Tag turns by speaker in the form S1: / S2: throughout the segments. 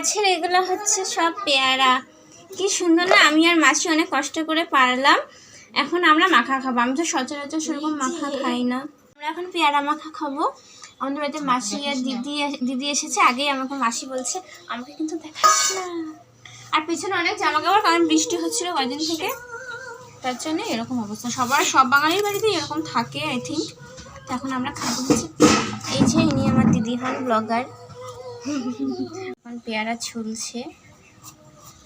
S1: গাছের এগুলো হচ্ছে সব পেয়ারা। কি সুন্দর না? আমি আর মাসি অনেক কষ্ট করে পারলাম। এখন আমরা মাখা খাব। আমি তো সচরাচর সেরকম মাখা খাই না। আমরা এখন পেয়ারা মাখা খাব। আমাদের বাড়িতে মাসি আর দিদি দিদি এসেছে। আগেই আমাকে মাসি বলছে আমাকে কিন্তু দেখাস না। আর পেছনে অনেক জামা কাপড় কারণ বৃষ্টি হচ্ছিল কয়দিন থেকে। তার জন্য এরকম অবস্থা। সবার সব বাঙালির বাড়িতে এরকম থাকে আই থিঙ্ক তো এখন আমরা খাব হচ্ছে এই যে ইনি আমার দিদি হন ব্লগার এখন পেয়ারা ছুলছে।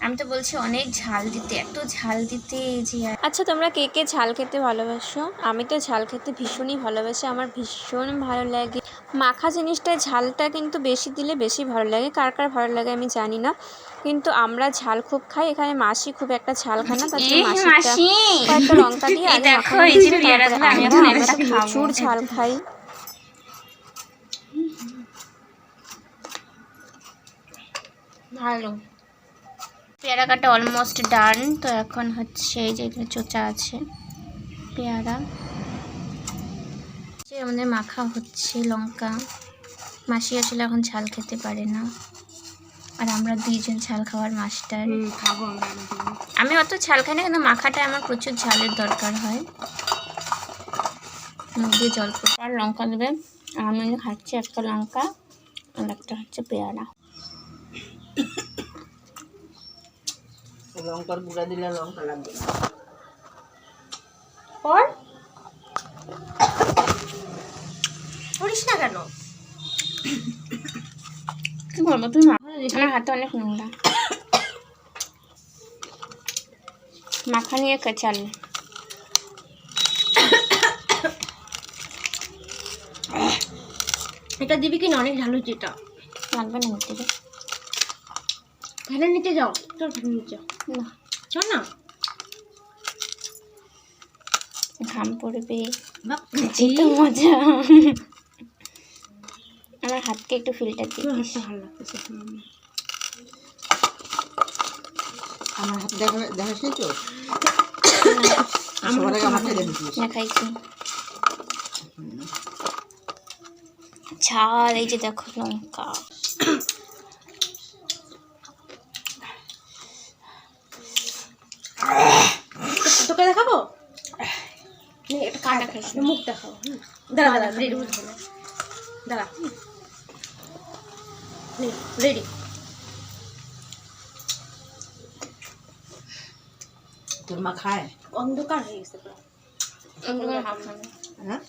S1: আমি তো বলছি অনেক ঝাল দিতে এত ঝাল দিতে যে
S2: আচ্ছা তোমরা কে কে ঝাল খেতে ভালোবাসো? আমি তো ঝাল খেতে ভীষণই ভালোবাসি আমার ভীষণ ভালো লাগে। মাখা জিনিসটায় ঝালটা কিন্তু বেশি দিলে বেশি ভালো লাগে কার কার ভালো লাগে আমি জানি না। কিন্তু আমরা ঝাল খুব খাই এখানে মাসি খুব একটা ঝাল খায় না তার জন্য
S1: মাসি!
S2: কয়েকটা লঙ্কা দিয়ে আগে
S1: দেখো,
S2: মাখানো
S1: এই যে
S2: হয়েছিল,
S1: পেয়ারাগুলো
S2: তারপরে
S1: আমি
S2: আমরা
S1: এখন
S2: আমরা
S1: এটা
S2: তো
S1: খাব।
S2: প্রচুর ঝাল খাই
S1: ভালো। পেয়ারা কাটা অলমোস্ট ডান তো এখন হচ্ছে এই যে এখানে চোচা আছে পেয়ারা। যে আমাদের মাখা হচ্ছে লঙ্কা। মাসি আসলে এখন ঝাল খেতে পারে না। আর আমরা দুইজন ঝাল খাওয়ার মাস্টার। আমি অত ঝাল খাই না কিন্তু মাখাটা আমার প্রচুর ঝালের দরকার হয়। মুখ জল পড়ে আর লঙ্কা দেবে। আর আমি খাচ্ছি একটা লঙ্কা আর একটা হচ্ছে পেয়ারা।
S3: লঙ্কার গুঁড়া দিলে লঙ্কা লাগবে
S1: পর?
S3: করিস না কেন?
S1: কি বলব তুমি আমার হাতে অনেক নোংরা। মাখা নিয়ে চাল
S3: এটা দিবি কি না অনেক ঝাল হচ্ছে এটা।
S1: লাগবে না নিতে রে।
S3: ফেলে নিতে যাও চল নিতে যাও।
S1: না।
S3: চল না।
S1: ঘাম পড়বে। তো মজা। আমার হাতকে একটু ফিল্টার দিয়ে।
S3: ভালো লাগতেছে আমার। হাত দেখা দেখাস নি। তো সবার আগে দেখেছিস
S1: দেখাইছি। ঝাল এই যে দেখো লঙ্কা।
S3: তোকে দেখাবো? এটা কাটা
S1: খাইস
S3: মুখ দেখাবো। দাঁড়া দাঁড়া রেডি হতে হবে দাঁড়া রেডি তোর মা খায়? অন্ধকার হয়ে গেছে পুরো।
S1: অন্ধকার
S3: হ্যাঁ?